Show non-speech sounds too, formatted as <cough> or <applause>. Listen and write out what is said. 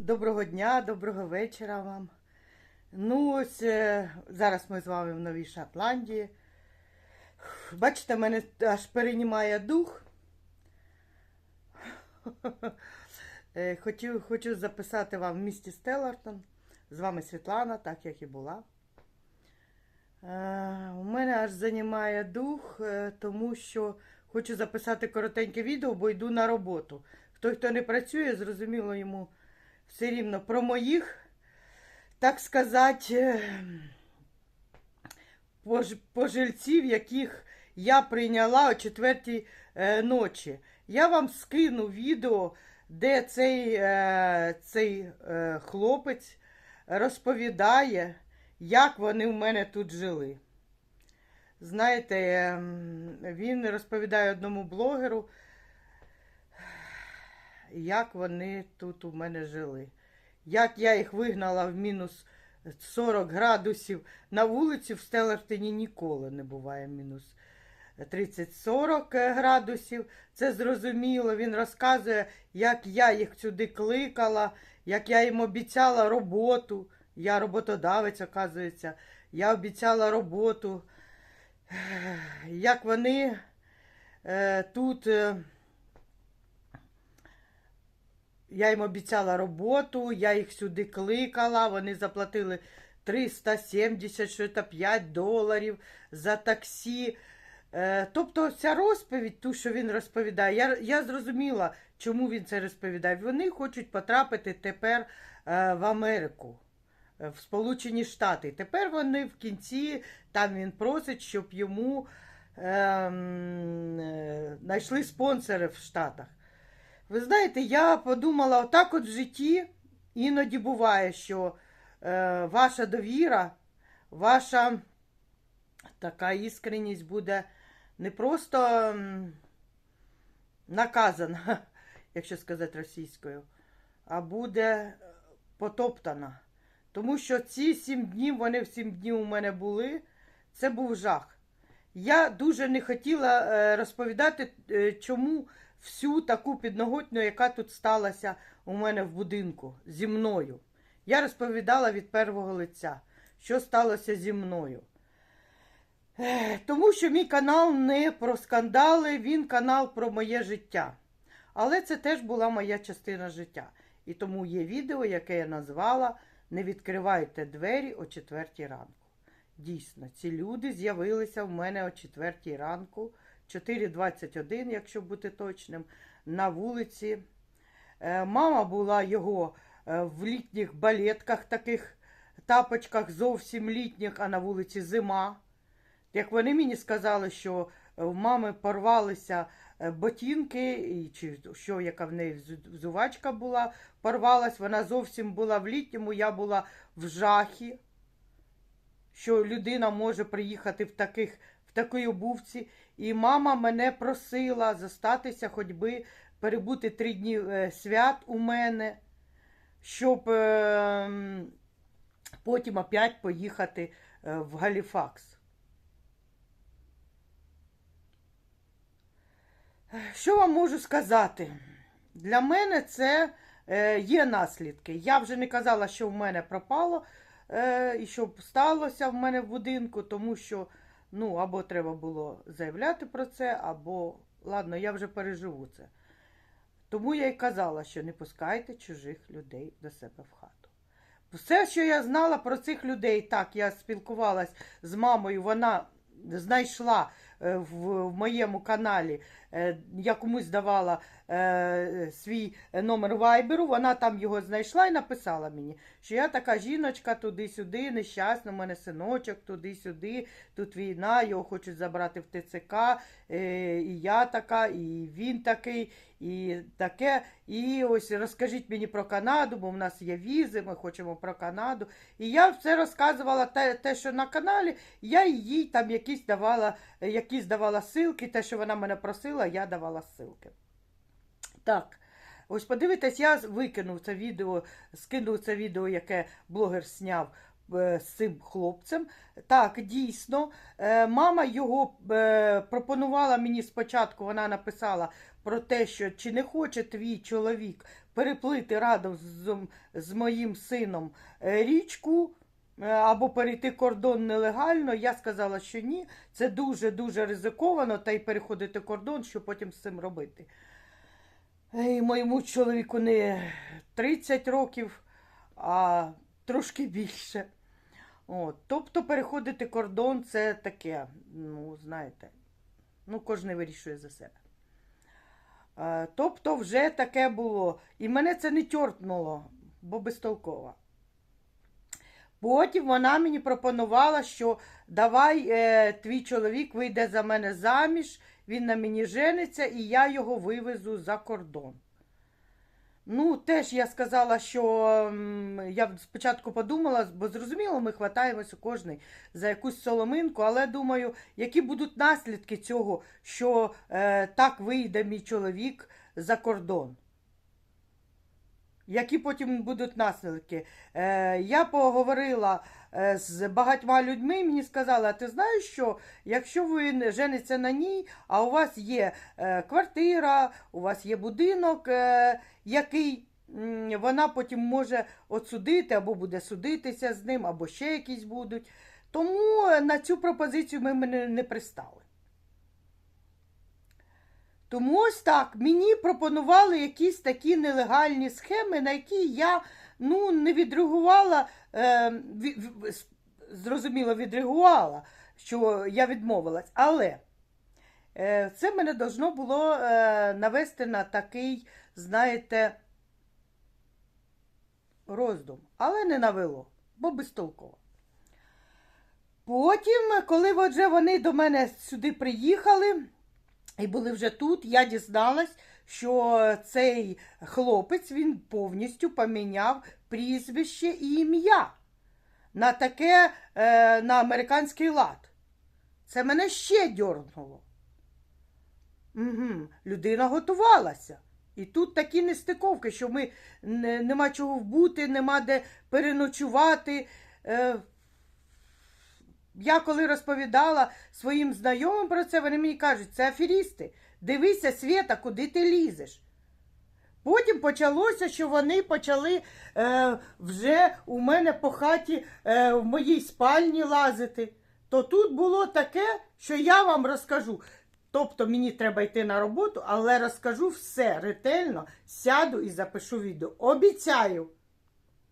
Доброго дня, доброго вечора вам. Ну, ось е, зараз ми з вами в Новій Шотландії. Бачите, мене аж переймає дух. Е, Хочу, хочу записати вам в місті Стеллартон. З вами Світлана, так як і була. Е, У мене аж займає дух, тому що хочу записати коротеньке відео, бо йду на роботу. Хто хто не працює, зрозуміло йому все рівно про моїх, так сказати, е, пож- пожильців, яких я прийняла о четвертій е, ночі. Я вам скину відео, де цей, е, цей хлопець розповідає, як вони в мене тут жили. Знаєте, він розповідає одному блогеру, як вони тут у мене жили. Як я їх вигнала в мінус 40 градусів на вулиці в Стеллартині ніколи не буває мінус 30-40 градусів. Це зрозуміло. Він розказує, як я їх сюди кликала, як я їм обіцяла роботу. Я роботодавець, оказується. Я обіцяла роботу. Як вони е, тут. Е, я їм обіцяла роботу, я їх сюди кликала, вони заплатили 370 що це 5 доларів за таксі. Е, тобто ця розповідь, ту, що він розповідає, я, я зрозуміла, чому він це розповідає. Вони хочуть потрапити тепер е, в Америку, е, в Сполучені Штати. Тепер вони в кінці, там він просить, щоб йому ем, знайшли спонсори в Штатах. Ви знаєте, я подумала, отак от в житті іноді буває, що е, ваша довіра, ваша така іскреність буде не просто наказана, <laughs> якщо сказати російською, а буде потоптана. Тому що ці сім днів, вони в сім днів у мене були, це був жах. Я дуже не хотіла е, розповідати, е, чому всю таку підноготню, яка тут сталася у мене в будинку зі мною. Я розповідала від первого лиця, що сталося зі мною. Тому що мій канал не про скандали, він канал про моє життя. Але це теж була моя частина життя. І тому є відео, яке я назвала Не відкривайте двері о четвертій ранку. Дійсно, ці люди з'явилися в мене о четвертій ранку, 4.21, якщо бути точним, на вулиці. Е, Мама була його е, в літніх балетках, таких тапочках, зовсім літніх, а на вулиці зима. Як вони мені сказали, що в мами порвалися е, ботинки, чи що, яка в неї взу- взувачка була, порвалась, вона зовсім була в літньому, я була в жахі що людина може приїхати в таких в такій обувці. І мама мене просила зостатися, хоч би перебути три дні е, свят у мене, щоб е, потім опять поїхати е, в Галіфакс. Що вам можу сказати? Для мене це є наслідки. Я вже не казала, що в мене пропало і що сталося в мене в будинку, тому що ну, або треба було заявляти про це, або ладно, я вже переживу це. Тому я й казала, що не пускайте чужих людей до себе в хату. Все, що я знала про цих людей, так, я спілкувалась з мамою, вона знайшла е, в, в моєму каналі, я комусь давала е, свій номер вайберу, вона там його знайшла і написала мені, що я така жіночка туди-сюди, нещасна, у мене синочок туди-сюди, тут війна, його хочуть забрати в ТЦК, е, і я така, і він такий, і таке. І ось розкажіть мені про Канаду, бо в нас є візи, ми хочемо про Канаду. І я все розказувала те, те що на каналі, я їй там якісь давала, якісь давала ссылки, те, що вона мене просила, я давала ссылки. Так. Ось подивитесь, я викинув це відео, скинув це відео, яке блогер зняв е, з цим хлопцем. Так, дійсно, е, мама його е, пропонувала мені спочатку, вона написала, про те, що чи не хоче твій чоловік переплити разом з, з моїм сином річку або перейти кордон нелегально, я сказала, що ні. Це дуже-дуже ризиковано, та й переходити кордон, що потім з цим робити. І моєму чоловіку не 30 років, а трошки більше. От. Тобто переходити кордон це таке, ну, знаєте, ну, кожен вирішує за себе. Е, Тобто вже таке було. І мене це не тьортнуло, бо безтолково. Потім вона мені пропонувала, що давай е, твій чоловік вийде за мене заміж, він на мені жениться, і я його вивезу за кордон. Ну, теж я сказала, що я спочатку подумала, бо зрозуміло, ми хватаємося кожний за якусь соломинку, але думаю, які будуть наслідки цього, що е, так вийде мій чоловік за кордон. Які потім будуть наслідки? Е, я поговорила е, з багатьма людьми, мені сказали, а ти знаєш що, якщо ви жениться на ній, а у вас є е, квартира, у вас є будинок, е, який вона потім може отсудити або буде судитися з ним, або ще якісь будуть. Тому е, на цю пропозицію ми не пристали. Тому ось так, мені пропонували якісь такі нелегальні схеми, на які я ну, не відреагувала, е, зрозуміло, відреагувала, що я відмовилась. Але е, це мене должно було е, навести на такий, знаєте, роздум. Але не навело, бо безтолково. Потім, коли вже вони до мене сюди приїхали, і були вже тут, я дізналась, що цей хлопець він повністю поміняв прізвище і ім'я на таке е, на американський лад. Це мене ще дьорнуло. Угу. Людина готувалася. І тут такі нестиковки, що ми нема чого вбути, нема де переночувати. Е, я коли розповідала своїм знайомим про це, вони мені кажуть, це аферісти. Дивися, Свята, куди ти лізеш. Потім почалося, що вони почали е, вже у мене по хаті е, в моїй спальні лазити. То тут було таке, що я вам розкажу. Тобто мені треба йти на роботу, але розкажу все ретельно, сяду і запишу відео. Обіцяю.